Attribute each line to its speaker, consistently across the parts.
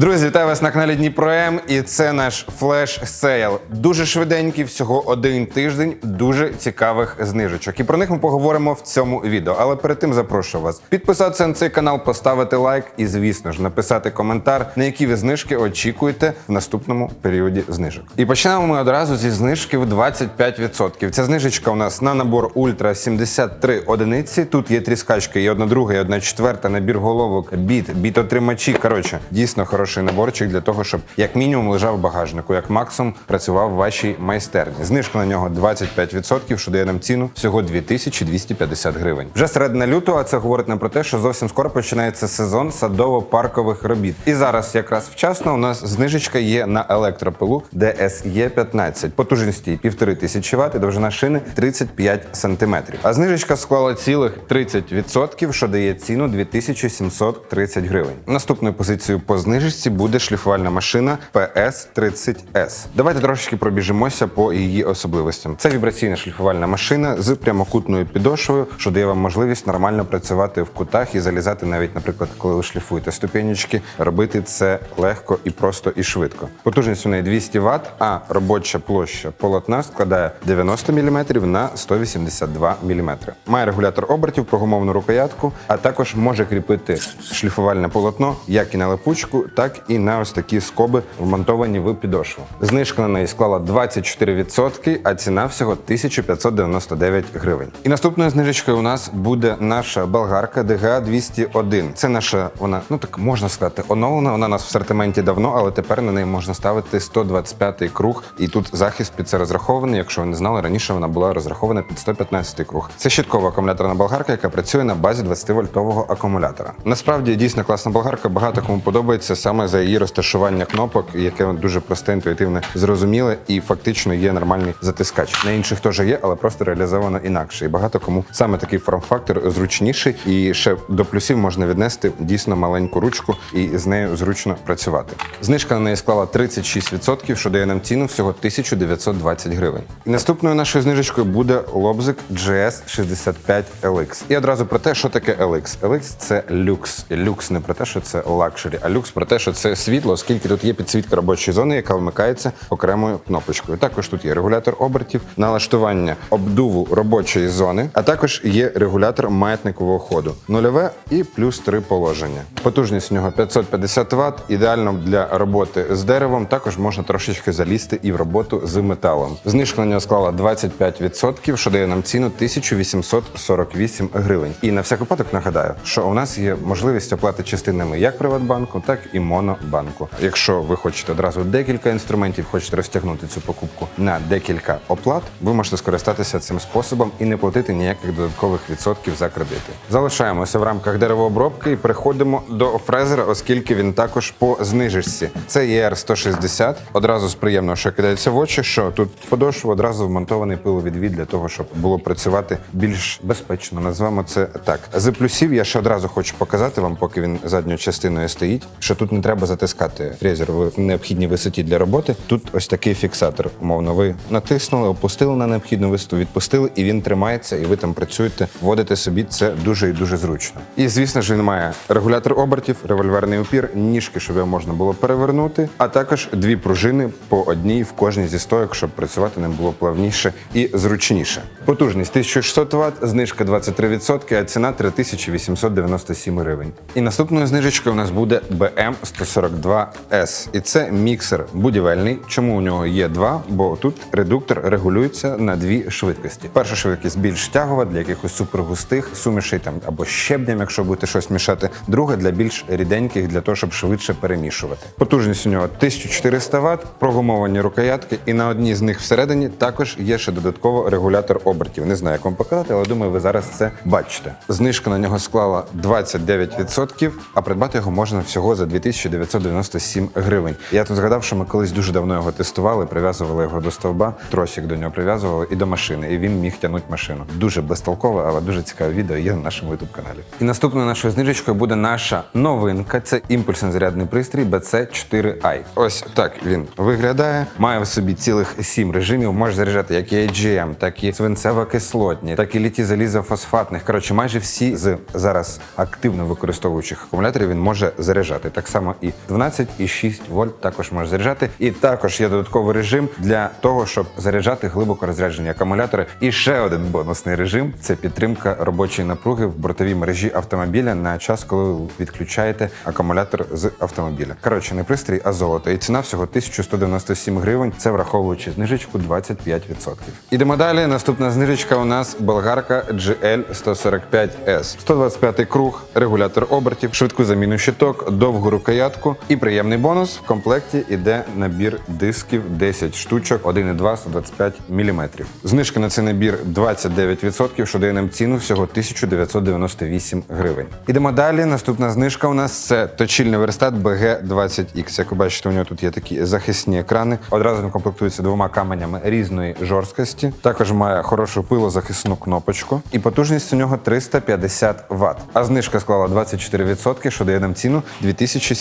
Speaker 1: Друзі, вітаю вас на каналі Дніпро М, і це наш флеш сейл. Дуже швиденький, всього один тиждень, дуже цікавих знижечок. І про них ми поговоримо в цьому відео. Але перед тим запрошую вас підписатися на цей канал, поставити лайк і, звісно ж, написати коментар, на які ви знижки очікуєте в наступному періоді знижок. І почнемо ми одразу зі знижки в 25%. Ця знижечка у нас на набор Ультра 73 одиниці. Тут є тріскачки, і одна друга, і одна четверта, набір головок, біт, бітотримачі. Коротше, дійсно хороший наборчик для того, щоб як мінімум лежав в багажнику, як максимум працював в вашій майстерні. Знижка на нього 25%, що дає нам ціну всього 2250 гривень. Вже середина лютого, а це говорить нам про те, що зовсім скоро починається сезон садово-паркових робіт. І зараз якраз вчасно у нас знижечка є на електропилу DSE 15 потужності 1500 Вт і довжина шини 35 см. А знижечка склала цілих 30%, що дає ціну 2730 гривень. Наступною позицією по знижечці буде шліфувальна машина PS30S. Давайте трошечки пробіжимося по її особливостям. Це вібраційна шліфувальна машина з прямокутною підошвою, що дає вам можливість нормально працювати в кутах і залізати, навіть, наприклад, коли ви шліфуєте ступенечки, робити це легко і просто і швидко. Потужність у неї 200 Вт, а робоча площа полотна складає 90 мм на 182 мм. Має регулятор обертів, прогумовну рукоятку, а також може кріпити шліфувальне полотно як і на липучку, так і на ось такі скоби, вмонтовані в підошву. Знижка на неї склала 24%, а ціна всього 1599 гривень. І наступною знижечкою у нас буде наша болгарка DGA 201. Це наша, вона ну так можна сказати, оновлена. Вона у нас в асортименті давно, але тепер на неї можна ставити 125-й круг. І тут захист під це розрахований. Якщо ви не знали, раніше вона була розрахована під 115-й круг. Це щиткова акумуляторна болгарка, яка працює на базі 20-вольтового акумулятора. Насправді дійсно класна болгарка. Багато кому подобається саме за її розташування кнопок, яке дуже просте, інтуїтивне, зрозуміле і фактично є нормальний затискач. На інших теж є, але просто реалізовано інакше. І багато кому саме такий форм-фактор зручніший. І ще до плюсів можна віднести дійсно маленьку ручку і з нею зручно працювати. Знижка на неї склала 36%, що дає нам ціну всього 1920 гривень. І наступною нашою знижечкою буде лобзик GS65 LX. І одразу про те, що таке LX. LX – це люкс. І люкс не про те, що це лакшері, а люкс про те, що це світло, оскільки тут є підсвітка робочої зони, яка вмикається окремою кнопочкою. Також тут є регулятор обертів, налаштування обдуву робочої зони, а також є регулятор маятникового ходу. Нульове і плюс три положення. Потужність у нього 550 Вт, ідеально для роботи з деревом. Також можна трошечки залізти і в роботу з металом. Знижка на нього склала 25%, що дає нам ціну 1848 гривень. І на всяк випадок нагадаю, що у нас є можливість оплати частинами як Приватбанку, так і Монобанку. Якщо ви хочете одразу декілька інструментів, хочете розтягнути цю покупку на декілька оплат, ви можете скористатися цим способом і не платити ніяких додаткових відсотків за кредити. Залишаємося в рамках деревообробки і переходимо до фрезера, оскільки він також по знижечці. Це ER 160. Одразу з приємного, що кидається в очі, що тут подошва одразу вмонтований пиловідвід для того, щоб було працювати більш безпечно. Назвемо це так. З плюсів я ще одразу хочу показати вам, поки він задньою частиною стоїть, що тут не треба затискати фрезер в необхідній висоті для роботи. Тут ось такий фіксатор. Умовно, ви натиснули, опустили на необхідну висоту, відпустили, і він тримається, і ви там працюєте, вводите собі це дуже і дуже зручно. І звісно ж, він має регулятор обертів, револьверний упір, ніжки, щоб його можна було перевернути, а також дві пружини по одній в кожній зі стоек, щоб працювати ним було плавніше і зручніше. Потужність 1600 Вт, знижка 23%, а ціна 3897 гривень. І наступною знижечкою у нас буде BM 142S. І це міксер будівельний. Чому у нього є два? Бо тут редуктор регулюється на дві швидкості. Перша швидкість більш тягова для якихось супергустих сумішей там або щебням, якщо будете щось мішати. Друга для більш ріденьких, для того, щоб швидше перемішувати. Потужність у нього 1400 Вт, прогумовані рукоятки, і на одній з них всередині також є ще додатково регулятор обертів. Не знаю, як вам показати, але думаю, ви зараз це бачите. Знижка на нього склала 29%, а придбати його можна всього за 2997 гривень. Я тут згадав, що ми колись дуже давно його тестували, прив'язували його до стовба, тросик до нього прив'язували і до машини, і він міг тягнути машину. Дуже безтолкове, але дуже цікаве відео є на нашому youtube каналі. І наступною нашою знижечкою буде наша новинка. Це імпульсний зарядний пристрій BC4i. Ось так він виглядає. Має в собі цілих сім режимів. Може заряджати як і AGM, так і свинцево-кислотні, так і літі залізофосфатних. Коротше, майже всі з зараз активно використовуючих акумуляторів він може заряджати. Так само прямо і 12,6 вольт також може заряджати. І також є додатковий режим для того, щоб заряджати глибоко розряджені акумулятори. І ще один бонусний режим це підтримка робочої напруги в бортовій мережі автомобіля на час, коли ви відключаєте акумулятор з автомобіля. Коротше, не пристрій, а золото. І ціна всього 1197 гривень. Це враховуючи знижечку 25%. Ідемо далі. Наступна знижечка у нас болгарка GL 145S. 125 круг, регулятор обертів, швидку заміну щиток, довгу рукоятку і приємний бонус. В комплекті іде набір дисків 10 штучок, 1,2 125 мм. Знижка на цей набір 29%, що дає нам ціну всього 1998 гривень. Ідемо далі. Наступна знижка у нас це точильний верстат BG20X. Як ви бачите, у нього тут є такі захисні екрани. Одразу він комплектується двома каменями різної жорсткості. Також має хорошу пилозахисну кнопочку. І потужність у нього 350 Вт. А знижка склала 24%, що дає нам ціну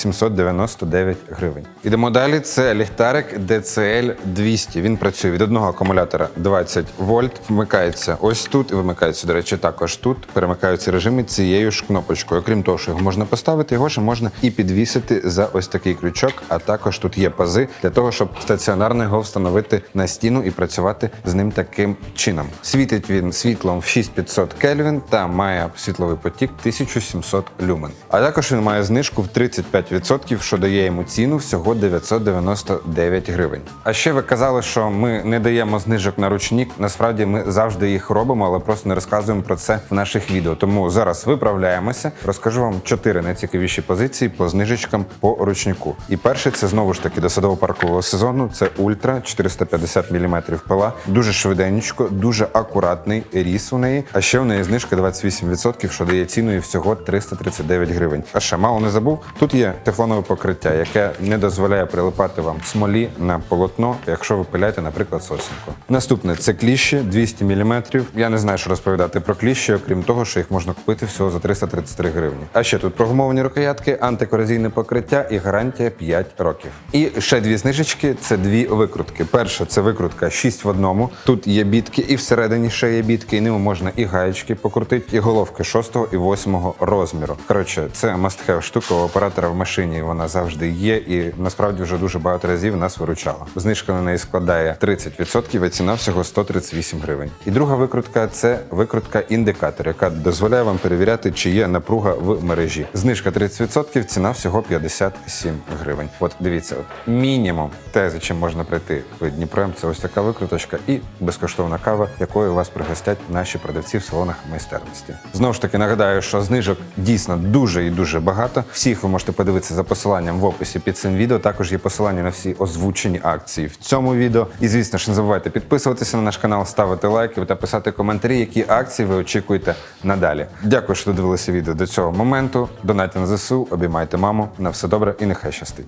Speaker 1: 2799 гривень. Ідемо далі. Це ліхтарик DCL 200. Він працює від одного акумулятора 20 вольт. Вмикається ось тут і вимикається, до речі, також тут. Перемикаються режими цією ж кнопочкою. Окрім того, що його можна поставити, його ще можна і підвісити за ось такий крючок. А також тут є пази для того, щоб стаціонарно його встановити на стіну і працювати з ним таким чином. Світить він світлом в 6500 Кельвін та має світловий потік 1700 люмен. А також він має знижку в 35%, що дає йому ціну всього 999 гривень. А ще ви казали, що ми не даємо знижок на ручник. Насправді ми завжди їх робимо, але просто не розказуємо про це в наших відео. Тому зараз виправляємося. Розкажу вам чотири найцікавіші позиції по знижечкам по ручнику. І перше це знову ж таки до садово-паркового сезону. Це ультра 450 мм пила. Дуже швиденько, дуже акуратний ріс у неї. А ще в неї знижка 28%, що дає ціною всього 339 гривень. А ще мало не забув. Тут є тефлонове покриття, яке не дозволяє прилипати вам смолі на полотно, якщо ви пиляєте, наприклад, сосінку. Наступне це кліщі 200 мм. Я не знаю, що розповідати про кліщі, окрім того, що їх можна купити всього за 333 гривні. А ще тут прогумовані рукоятки, антикорозійне покриття і гарантія 5 років. І ще дві знижечки це дві викрутки. Перша це викрутка 6 в одному. Тут є бітки, і всередині ще є бітки, і ними можна і гаєчки покрутити, і головки 6 і 8 розміру. Коротше, це must-have штука у оператора в машині. Вона завжди є, і насправді вже дуже багато разів нас виручала. Знижка на неї складає 30%, а ціна всього 138 гривень. І друга викрутка це викрутка індикатор, яка дозволяє вам перевіряти, чи є напруга в мережі. Знижка 30%, ціна всього 57 гривень. От дивіться, от мінімум те, за чим можна прийти в Дніпром, це ось така викруточка і безкоштовна кава, якою вас пригостять наші продавці в салонах майстерності. Знову ж таки нагадаю, що знижок дійсно дуже і дуже багато. Всіх ви можете подивитися за посиланням в описі під цим відео. Також є посилання на всі озвучені акції в цьому відео. І звісно ж, не забувайте підписуватися на наш канал, ставити лайки та писати коментарі, які акції ви очікуєте надалі. Дякую, що додивилися відео до цього моменту. Донайте на ЗСУ, обіймайте маму. На все добре і нехай щастить.